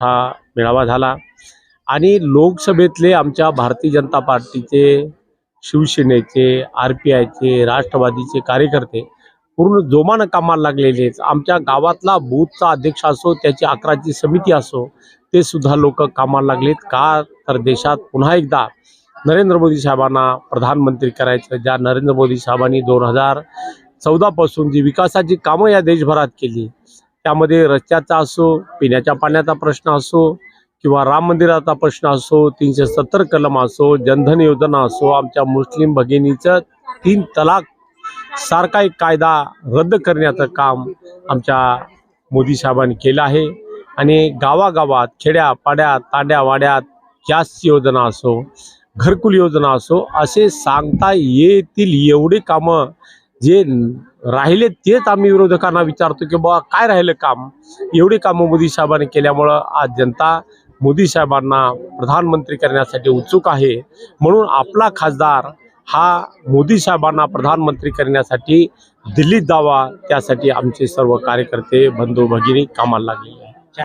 हा मेळावा झाला. आणि लोकसभेतले आमच्या भारतीय जनता पार्टीचे शिवसेनेचे आर पी आयचे राष्ट्रवादीचे कार्यकर्ते पूर्ण जोमानं कामाला लागलेले आमच्या गावातला बूथचा अध्यक्ष असो त्याची अकराची समिती असो ते सुद्धा लोक कामाला लागलेत. का तर देशात पुन्हा एकदा नरेंद्र मोदी साहेबांना प्रधानमंत्री करायचं ज्या नरेंद्र मोदी साहेबांनी दोन हजार चौदापासून जी विकासाची कामं या देशभरात केली त्यामध्ये रस्त्याचा असो पिण्याच्या पाण्याचा प्रश्न असो किंवा राम मंदिराचा प्रश्न असो तीनशे सत्तर कलम असो जनधन योजना असो आमच्या मुस्लिम भगिनीचं तीन तलाक सारखा एक कायदा रद्द करण्याचं काम आमच्या मोदी साहेबांनी केलं आहे. आणि गावागावात खेड्या पाड्यात तांड्या वाड्यात गॅस योजना असो घरकुल योजना असो असे सांगता येतील एवढे कामं जे राहिले तेच आम्ही विरोधकांना विचारतो की बाबा काय राहिलं काम? एवढी कामं मोदी साहेबांनी केल्यामुळं आज जनता मोदी साहेबांना प्रधानमंत्री करण्यासाठी उत्सुक आहे. म्हणून आपला खासदार हा मोदी साहेबांना प्रधानमंत्री करण्यासाठी दिल्लीत जावा त्यासाठी आमचे सर्व कार्यकर्ते बंधू भगिनी कामाला लागलेले आहेत.